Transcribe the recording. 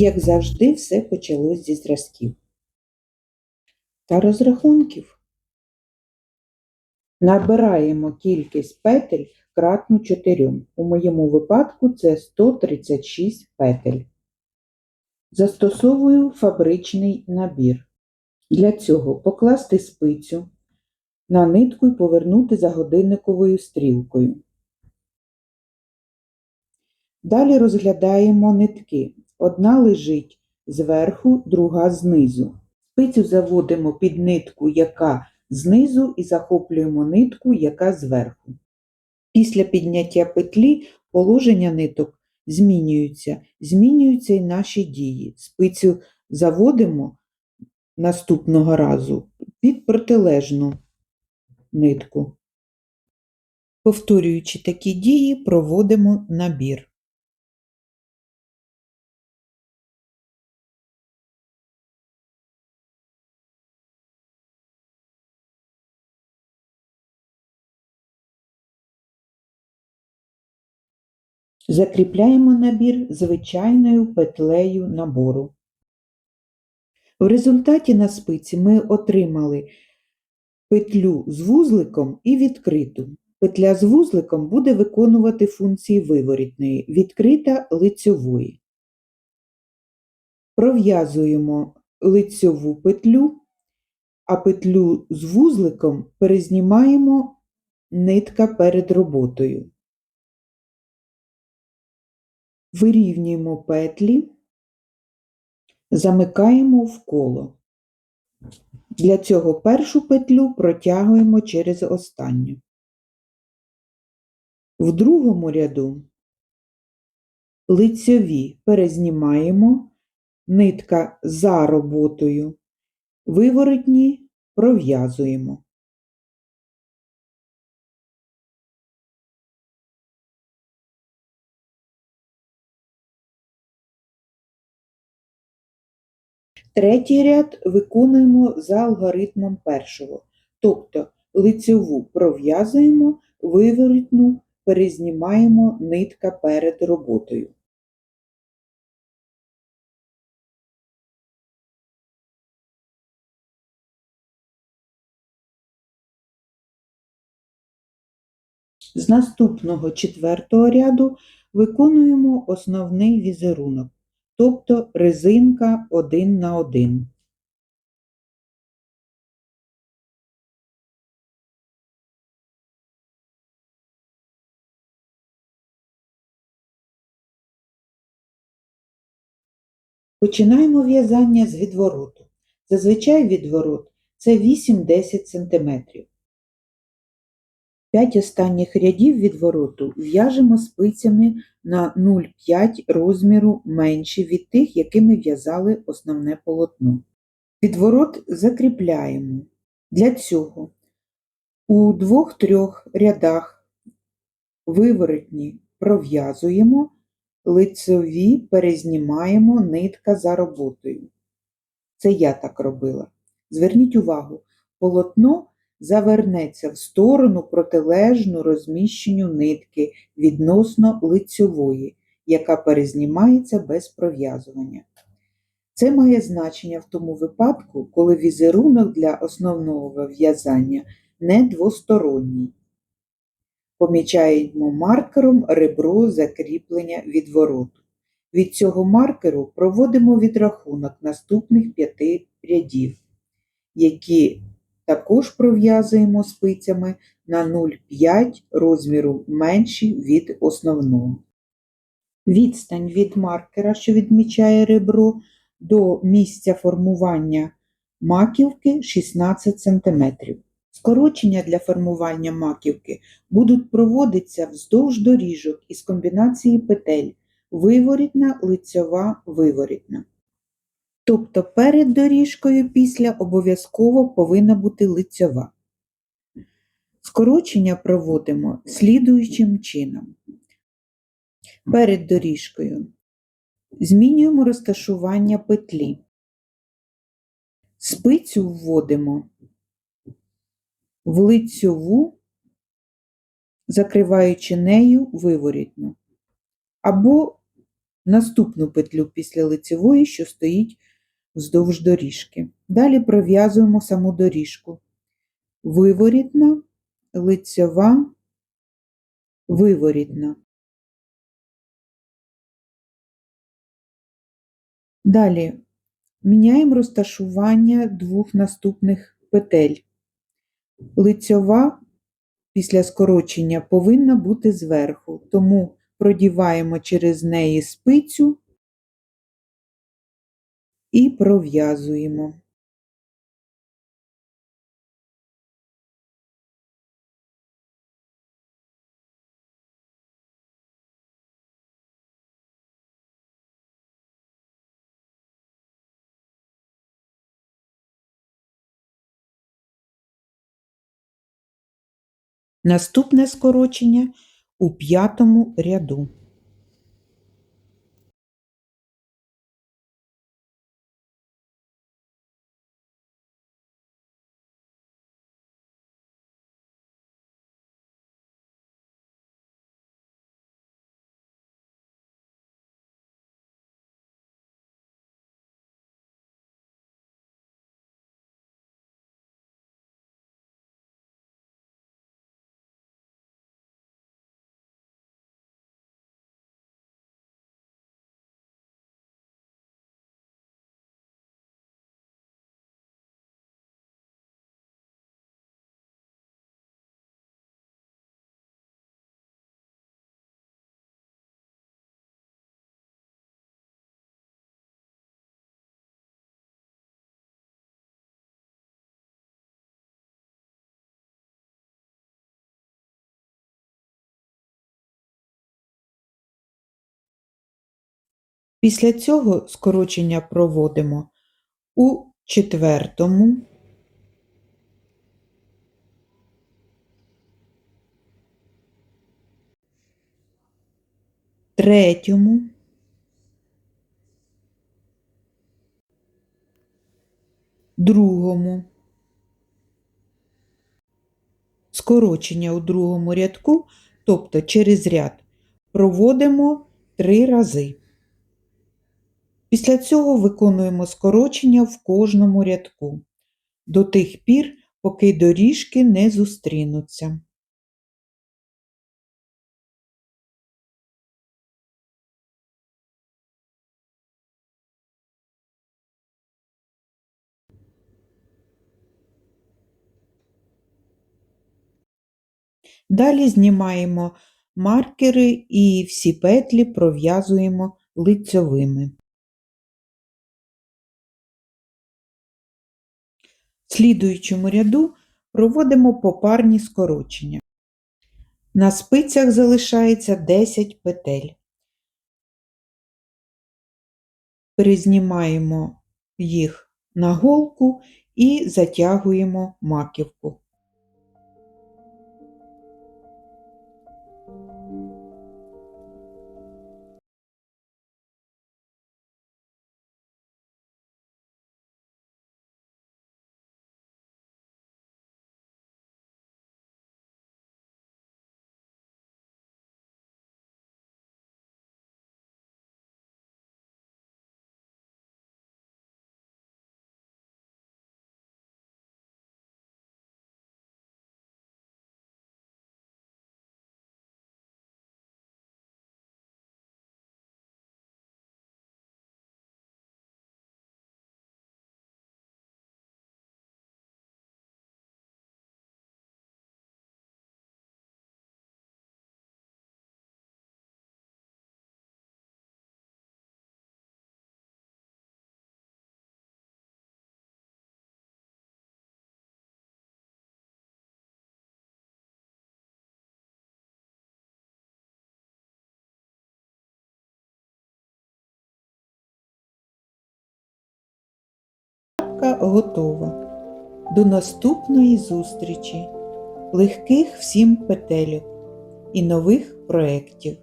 Як завжди, все почалось зі зразків та розрахунків. Набираємо кількість петель кратну 4. У моєму випадку це 136 петель. Застосовую фабричний набір. Для цього покласти спицю на нитку і повернути за годинниковою стрілкою. Далі розглядаємо нитки. Одна лежить зверху, друга знизу. Спицю заводимо під нитку, яка знизу, і захоплюємо нитку, яка зверху. Після підняття петлі положення ниток змінюються, змінюються і наші дії. Спицю заводимо наступного разу під протилежну нитку. Повторюючи такі дії, проводимо набір. Закріпляємо набір звичайною петлею набору. В результаті на спиці ми отримали петлю з вузликом і відкриту. Петля з вузликом буде виконувати функції виворітної, відкрита лицьової. Пров'язуємо лицьову петлю, а петлю з вузликом перезнімаємо нитка перед роботою. Вирівнюємо петлі, замикаємо в коло. Для цього першу петлю протягуємо через останню. В другому ряду лицьові перезнімаємо, нитка за роботою, виворотні пров'язуємо. Третій ряд виконуємо за алгоритмом першого, тобто лицьову пров'язуємо, виворотну перезнімаємо нитка перед роботою. З наступного четвертого ряду виконуємо основний візерунок, тобто резинка один на один. Починаємо в'язання з відвороту. Зазвичай відворот це 8-10 см. П'ять останніх рядів відвороту в'яжемо спицями на 0,5 розміру менші від тих, якими в'язали основне полотно. Відворот закріпляємо. Для цього у двох-трьох рядах виворотні пров'язуємо, лицеві перезнімаємо нитка за роботою. Це я так робила. Зверніть увагу, полотно завернеться в сторону протилежну розміщенню нитки відносно лицьової, яка перезнімається без пров'язування. Це має значення в тому випадку, коли візерунок для основного в'язання не двосторонній. Помічаємо маркером ребро закріплення відвороту. Від цього маркеру проводимо відрахунок наступних п'яти рядів, які також пров'язуємо спицями на 0,5 розміру менші від основного. Відстань від маркера, що відмічає ребро, до місця формування маківки 16 см. Скорочення для формування маківки будуть проводитися вздовж доріжок із комбінації петель виворітна, лицьова, виворітна. Тобто перед доріжкою після обов'язково повинна бути лицьова. Скорочення проводимо слідуючим чином. Перед доріжкою змінюємо розташування петлі. Спицю вводимо в лицьову, закриваючи нею виворітну, або наступну петлю після лицевої, що стоїть вздовж доріжки. Далі пров'язуємо саму доріжку. Виворітна, лицьова, виворітна. Далі міняємо розташування двох наступних петель. Лицьова після скорочення повинна бути зверху, тому продіваємо через неї спицю і пров'язуємо. Наступне скорочення у п'ятому ряду. Після цього скорочення проводимо у четвертому, третьому, другому. Скорочення у другому рядку, тобто через ряд, проводимо три рази. Після цього виконуємо скорочення в кожному рядку до тих пір, поки доріжки не зустрінуться. Далі знімаємо маркери і всі петлі пров'язуємо лицьовими. В слідуючому ряду проводимо попарні скорочення. На спицях залишається 10 петель. Перезнімаємо їх на голку і затягуємо маківку. Шапка готова. До наступної зустрічі, легких всім петельок і нових проєктів.